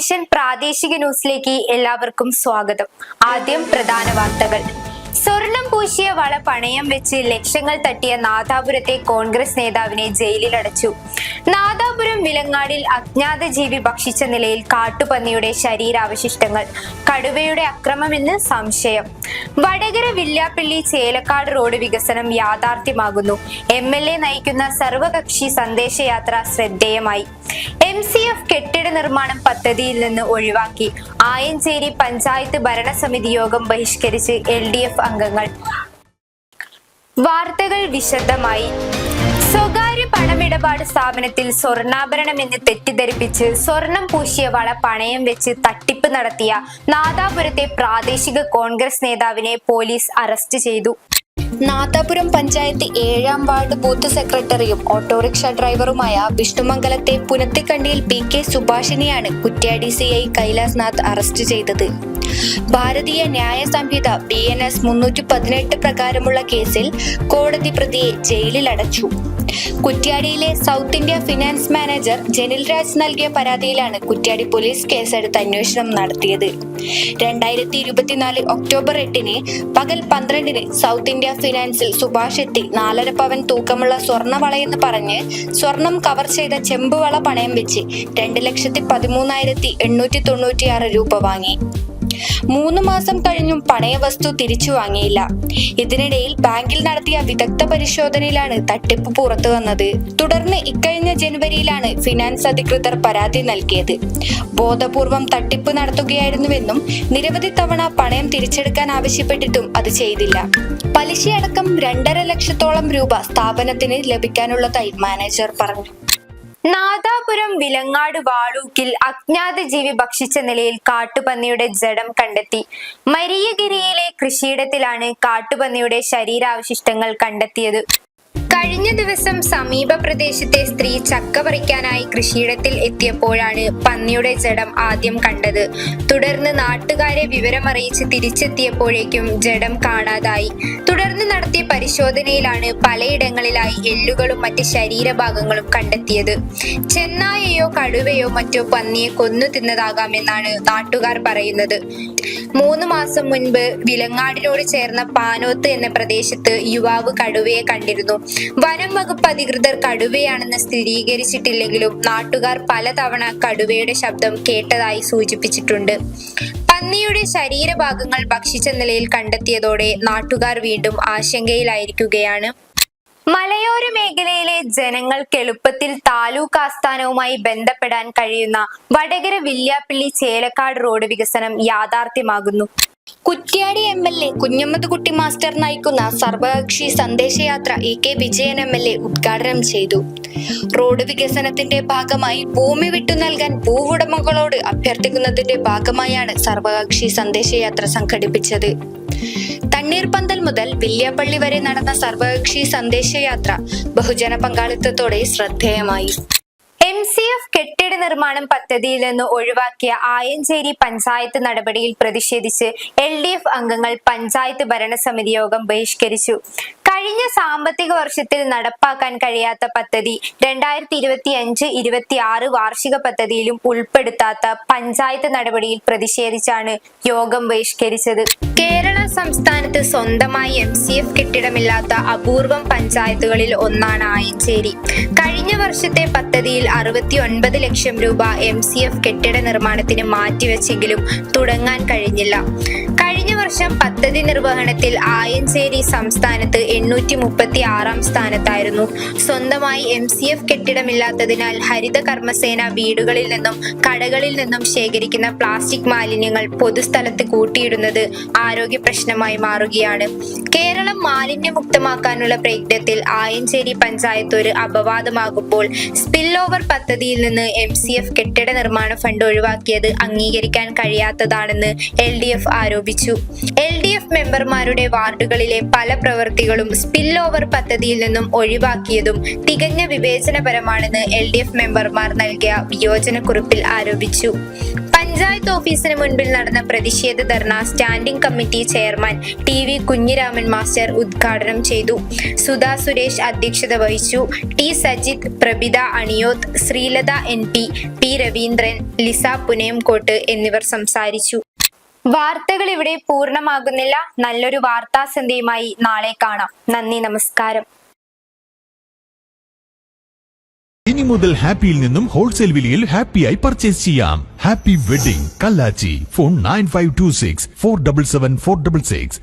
Vision പ്രാദേശിക ന്യൂസിലേക്ക് എല്ലാവർക്കും സ്വാഗതം. ആദ്യം പ്രധാന വാർത്തകൾ. സ്വർണം പൂശിയ വള പണയം വെച്ച് ലക്ഷങ്ങൾ തട്ടിയ നാദാപുരത്തെ കോൺഗ്രസ് നേതാവിനെ ജയിലിലടച്ചു. നാദാപുരം വിലങ്ങാടിൽ അജ്ഞാത ജീവി ഭക്ഷിച്ച നിലയിൽ കാട്ടുപന്നിയുടെ ശരീരാവശിഷ്ടങ്ങൾ കടുവയുടെ അക്രമമെന്ന് സംശയം. വടകര വില്യാപ്പള്ളി ചേലക്കാട് റോഡ് വികസനം യാഥാർത്ഥ്യമാകുന്നു. എം എൽ എ നയിക്കുന്ന സർവകക്ഷി സന്ദേശയാത്ര ശ്രദ്ധേയമായി. എം സി എഫ് കെട്ടിട നിർമ്മാണം പദ്ധതിയിൽ നിന്ന് ഒഴിവാക്കി. ആയഞ്ചേരി പഞ്ചായത്ത് ഭരണസമിതി യോഗം ബഹിഷ്കരിച്ച് എൽ അംഗങ്ങൾ. വാർത്തകൾ വിശദമായി. പണമിടപാട് സ്ഥാപനത്തിൽ സ്വർണാഭരണം എന്ന് തെറ്റിദ്ധരിപ്പിച്ച് സ്വർണം പൂശിയ വള പണയം വെച്ച് തട്ടിപ്പ് നടത്തിയ നാദാപുരത്തെ പ്രാദേശിക കോൺഗ്രസ് നേതാവിനെ പോലീസ് അറസ്റ്റ് ചെയ്തു. നാദാപുരം പഞ്ചായത്ത് ഏഴാം വാർഡ് ബൂത്ത് സെക്രട്ടറിയും ഓട്ടോറിക്ഷ ഡ്രൈവറുമായ വിഷ്ണുമംഗലത്തെ പുനത്തിക്കണ്ടിയിൽ P K സുഭാഷിനെയാണ് Kuttiadi C I Kailas Nath arrest ചെയ്തത്. ഭാരതീയ ന്യായ സംഹിത ബി എൻ എസ് മുന്നൂറ്റി പതിനെട്ട് പ്രകാരമുള്ള കേസിൽ കോടതി പ്രതിയെ ജയിലിൽ അടച്ചു കുറ്റ്യാടിയിലെ South India finance manager Janil Raj നൽകിയ പരാതിയിലാണ് കുറ്റ്യാടി പോലീസ് കേസെടുത്ത് അന്വേഷണം നടത്തിയത്. രണ്ടായിരത്തി ഇരുപത്തിനാല് ഒക്ടോബർ എട്ടിന് പകൽ പന്ത്രണ്ടിന് സൗത്ത് ഇന്ത്യ ഫിനാൻസിൽ സുഭാഷ് എത്തി നാലര പവൻ തൂക്കമുള്ള സ്വർണവളയെന്ന് പറഞ്ഞ് സ്വർണം കവർ ചെയ്ത ചെമ്പുവള പണയം വെച്ച് രണ്ട് ലക്ഷത്തി പതിമൂന്നായിരത്തി എണ്ണൂറ്റി തൊണ്ണൂറ്റിയാറ് രൂപ വാങ്ങി. മൂന്ന് മാസം കഴിഞ്ഞും പണയ വസ്തു തിരിച്ചു വാങ്ങിയില്ല. ഇതിനിടയിൽ ബാങ്കിൽ നടത്തിയ വിദഗ്ധ പരിശോധനയിലാണ് തട്ടിപ്പ് പുറത്തു വന്നത്. തുടർന്ന് ഇക്കഴിഞ്ഞ ജനുവരിയിലാണ് ഫിനാൻസ് അധികൃതർ പരാതി നൽകിയത്. ബോധപൂർവം തട്ടിപ്പ് നടത്തുകയായിരുന്നുവെന്നും നിരവധി തവണ പണയം തിരിച്ചെടുക്കാൻ ആവശ്യപ്പെട്ടിട്ടും അത് ചെയ്തില്ല. പലിശയടക്കം രണ്ടര ലക്ഷത്തോളം രൂപ സ്ഥാപനത്തിന് ലഭിക്കാനുള്ളതായി മാനേജർ പറഞ്ഞു. നാദാപുരം വിലങ്ങാട് വാളൂക്കിൽ അജ്ഞാത ജീവി ഭക്ഷിച്ച നിലയിൽ കാട്ടുപന്നിയുടെ ജഡം കണ്ടെത്തി. മരിയഗിരിയിലെ കൃഷിയിടത്തിലാണ് കാട്ടുപന്നിയുടെ ശരീരാവശിഷ്ടങ്ങൾ കണ്ടെത്തിയത്. കഴിഞ്ഞ ദിവസം സമീപ പ്രദേശത്തെ സ്ത്രീ ചക്ക പറിക്കാനായി കൃഷിയിടത്തിൽ എത്തിയപ്പോഴാണ് പന്നിയുടെ ജഡം ആദ്യം കണ്ടത്. തുടർന്ന് നാട്ടുകാരെ വിവരമറിയിച്ച് തിരിച്ചെത്തിയപ്പോഴേക്കും ജഡം കാണാതായി. തുടർന്ന് നടത്തിയ പരിശോധനയിലാണ് പലയിടങ്ങളിലായി എല്ലുകളും മറ്റ് ശരീരഭാഗങ്ങളും കണ്ടെത്തിയത്. ചെന്നായയോ കടുവയോ മറ്റോ പന്നിയെ കൊന്നു തിന്നതാകാമെന്നാണ് നാട്ടുകാർ പറയുന്നത്. മൂന്ന് മാസം മുൻപ് വിലങ്ങാടിനോട് ചേർന്ന പാനോത്ത് എന്ന പ്രദേശത്ത് യുവാവ് കടുവയെ കണ്ടിരുന്നു. വനം വകുപ്പ് അധികൃതർ കടുവയാണെന്ന് സ്ഥിരീകരിച്ചിട്ടില്ലെങ്കിലും നാട്ടുകാർ പലതവണ കടുവയുടെ ശബ്ദം കേട്ടതായി സൂചിപ്പിച്ചിട്ടുണ്ട്. പന്നിയുടെ ശരീരഭാഗങ്ങൾ ഭക്ഷിച്ച നിലയിൽ കണ്ടെത്തിയതോടെ നാട്ടുകാർ വീണ്ടും ആശങ്കയിലായിരിക്കുകയാണ്. മലയോര മേഖലയിലെ ജനങ്ങൾക്ക് എളുപ്പത്തിൽ താലൂക്ക് ആസ്ഥാനവുമായി ബന്ധപ്പെടാൻ കഴിയുന്ന വടകര വില്യാപ്പള്ളി ചേലക്കാട് റോഡ് വികസനം യാഥാർത്ഥ്യമാകുന്നു. Kuttiadi M L A Kunhammad Kutty master നയിക്കുന്ന സർവകക്ഷി സന്ദേശയാത്ര E K Vijayan M L A ഉദ്ഘാടനം ചെയ്തു. റോഡ് വികസനത്തിന്റെ ഭാഗമായി ഭൂമി വിട്ടു നൽകാൻ ഭൂവുടമകളോട് അഭ്യർത്ഥിക്കുന്നതിന്റെ ഭാഗമായാണ് സർവകക്ഷി സന്ദേശയാത്ര സംഘടിപ്പിച്ചത്. തണ്ണീർപന്തൽ മുതൽ വില്യാപ്പള്ളി വരെ നടന്ന സർവകക്ഷി സന്ദേശയാത്ര ബഹുജന പങ്കാളിത്തത്തോടെ ശ്രദ്ധേയമായി. എം എഫ് കെട്ടിട നിർമ്മാണം പദ്ധതിയിൽ നിന്ന് ഒഴിവാക്കിയ ആയഞ്ചേരി പഞ്ചായത്ത് നടപടിയിൽ പ്രതിഷേധിച്ച് എൽ ഡി എഫ് അംഗങ്ങൾ പഞ്ചായത്ത് ഭരണസമിതി യോഗം ബഹിഷ്കരിച്ചു. കഴിഞ്ഞ സാമ്പത്തിക വർഷത്തിൽ നടപ്പാക്കാൻ കഴിയാത്ത പദ്ധതി രണ്ടായിരത്തി ഇരുപത്തി അഞ്ച് ഇരുപത്തി ആറ് വാർഷിക പദ്ധതിയിലും ഉൾപ്പെടുത്താത്ത പഞ്ചായത്ത് നടപടിയിൽ പ്രതിഷേധിച്ചാണ് യോഗം ബഹിഷ്കരിച്ചത്. കേരള സംസ്ഥാനത്ത് സ്വന്തമായി എം സി എഫ് കെട്ടിടമില്ലാത്ത അപൂർവം പഞ്ചായത്തുകളിൽ ഒന്നാണ് ആയഞ്ചേരി. കഴിഞ്ഞ വർഷത്തെ പദ്ധതിയിൽ അറുപത്തി ഒൻപത് ലക്ഷം രൂപ എം സി എഫ് കെട്ടിട നിർമ്മാണത്തിന് മാറ്റിവെച്ചെങ്കിലും തുടങ്ങാൻ കഴിഞ്ഞില്ല. കഴിഞ്ഞ വർഷം പദ്ധതി നിർവഹണത്തിൽ ആയഞ്ചേരി സംസ്ഥാനത്ത് എണ്ണൂറ്റി മുപ്പത്തി ആറാം സ്ഥാനത്തായിരുന്നു. സ്വന്തമായി എം സി എഫ് കെട്ടിടമില്ലാത്തതിനാൽ ഹരിത കർമ്മസേന വീടുകളിൽ നിന്നും കടകളിൽ നിന്നും ശേഖരിക്കുന്ന പ്ലാസ്റ്റിക് മാലിന്യങ്ങൾ പൊതുസ്ഥലത്ത് കൂട്ടിയിടുന്നത് ആരോഗ്യ പ്രശ്നമായി മാറുകയാണ്. കേരളം മാലിന്യമുക്തമാക്കാനുള്ള പ്രയത്നത്തിൽ ആയഞ്ചേരി പഞ്ചായത്ത് ഒരു അപവാദമാകുമ്പോൾ സ്പിൽ ഓവർ പദ്ധതിയിൽ നിന്ന് എം സി എഫ് കെട്ടിട നിർമ്മാണ ഫണ്ട് ഒഴിവാക്കിയത് അംഗീകരിക്കാൻ കഴിയാത്തതാണെന്ന് എൽ ഡി എഫ് ആരോപിച്ചു. എൽ ഡി എഫ് മെമ്പർമാരുടെ വാർഡുകളിലെ പല പ്രവൃത്തികളും സ്പിൽ ഓവർ പദ്ധതിയിൽ നിന്നും ഒഴിവാക്കിയതും തികഞ്ഞ വിവേചനപരമാണെന്ന് എൽ ഡി എഫ് മെമ്പർമാർ നൽകിയ വിയോജനക്കുറിപ്പിൽ ആരോപിച്ചു. പഞ്ചായത്ത് ഓഫീസിന് മുൻപിൽ നടന്ന പ്രതിഷേധ dharna standing committee chairman T V Kunhiraman master ഉദ്ഘാടനം ചെയ്തു. സുധാ സുരേഷ് അധ്യക്ഷത വഹിച്ചു. T Sajith Prabitha Aniyoth Sreelatha N P P Raveendran Lisa Punayamkot എന്നിവർ സംസാരിച്ചു. വാർത്തകൾ ഇവിടെ പൂർണമാകുന്നില്ല. നല്ലൊരു വാർത്താ സന്ധ്യയുമായി നാളെ കാണാം. നന്ദി നമസ്കാരം. ഇനി മുതൽ ഹാപ്പിയിൽ നിന്നും ഹോൾസെയിൽ വിലയിൽ ഹാപ്പിയായി പർച്ചേസ് ചെയ്യാം. Happy wedding Kallachi phone nine five two six four double seven four double six.